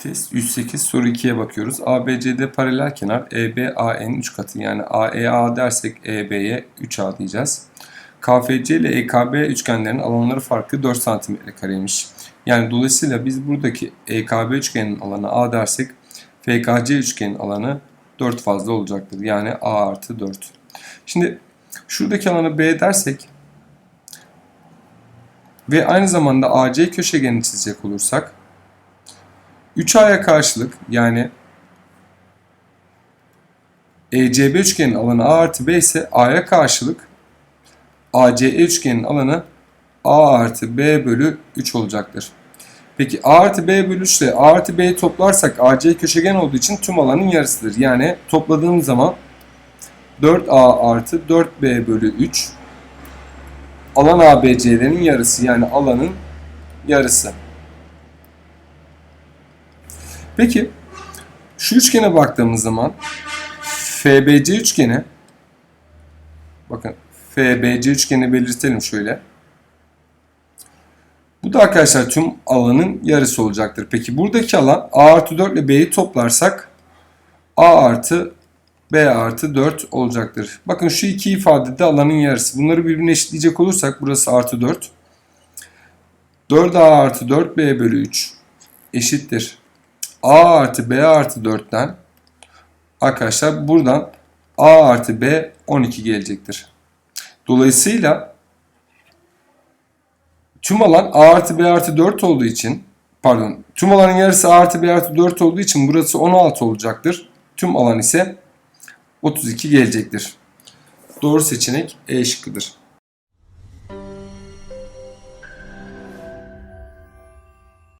Test 108 soru 2'ye bakıyoruz. ABCD paralel kenar EB AN 3 katı yani AEA dersek EB'ye 3A diyeceğiz. KFC ile EKB üçgenlerin alanları farkı 4 cm kareymiş. Yani dolayısıyla biz buradaki EKB üçgenin alanı A dersek FKC üçgenin alanı 4 fazla olacaktır. Yani A artı 4. Şimdi şuradaki alanı B dersek ve aynı zamanda AC köşegenini çizecek olursak 3A'ya karşılık yani ECB üçgenin alanı A artı B ise A'ya karşılık ACE üçgenin alanı A artı B bölü 3 olacaktır. Peki A artı B bölü 3 ile A artı B'yi toplarsak AC köşegen olduğu için tüm alanın yarısıdır. Yani topladığım zaman 4A artı 4B bölü 3 alan ABC'lerin yarısı yani alanın yarısı. Peki şu üçgene baktığımız zaman FBC üçgeni bakın FBC üçgeni belirtelim şöyle. Bu da arkadaşlar tüm alanın yarısı olacaktır. Peki buradaki alan A artı 4 ile B'yi toplarsak A artı B artı 4 olacaktır. Bakın şu iki ifadede alanın yarısı. Bunları birbirine eşitleyecek olursak burası artı 4. 4A artı 4B bölü 3 eşittir. A artı B artı 4'ten arkadaşlar buradan A artı B 12 gelecektir. Dolayısıyla tüm alan A artı B artı 4 olduğu için pardon tüm alanın yarısı A artı B artı 4 olduğu için burası 16 olacaktır. Tüm alan ise 32 gelecektir. Doğru seçenek E şıkkıdır.